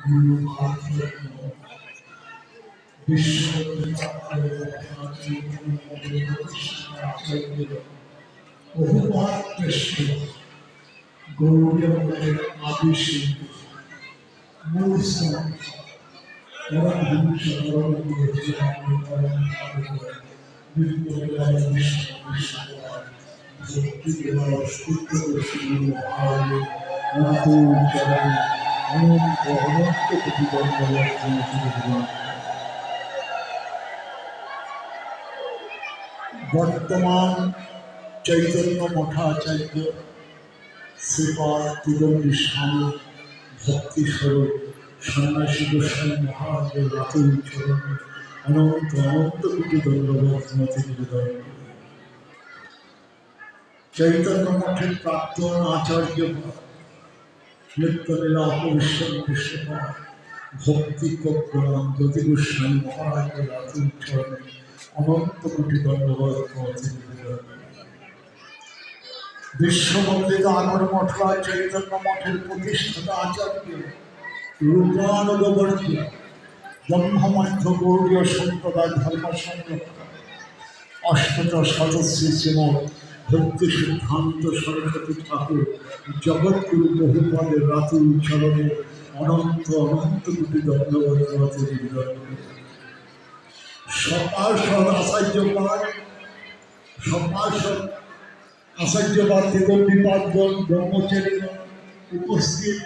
গুরু ভারতীয় বিশ্ব বহুমাত্রেশ্ব গৌরবের আদি শিল্পী মূল স্থান পরমহংস অনন্ত বর্তমান চৈতন্য মঠাচার্য শ্রীপাদ তিরন্ডী স্বামী ভক্তি স্বরূপ সন্ন্যাসী গোস্বামী মহারাজের রাতুল চরণে অনন্ত অনন্ত কোটি ধন্যবাদ চৈতন্য মঠের প্রাক্তন আচার্য কীর্তনীরা অপবিশ্ব বিশ্বপাল ভক্তি জ্যোতি গোস্বামী মহারাজের রাতুল চরণে অনন্ত কোটি ধন্যবাদ আগর চৈতন্য মঠের প্রতিষ্ঠাতা আচার্য রূপানুগবর্তী ব্রহ্মমধ্য গৌরীয় সম্প্রদায় ধর্ম সংরক্ষণ অষ্টদশ সদস্যী শ্রীমদ ভক্তি সিদ্ধান্ত সরস্বতী ঠাকুর, জগৎগুরু বহুপদের রাতে উচ্চারণে অনন্ত অনন্ত কোটি ধন্যবাদ মতে নিবেদন করি। সপার্ষদ আচার্যপাদ সপার্ষদ আচার্যবাদ দিগন্ডিপাদগণ ব্রহ্মচারী উপস্থিত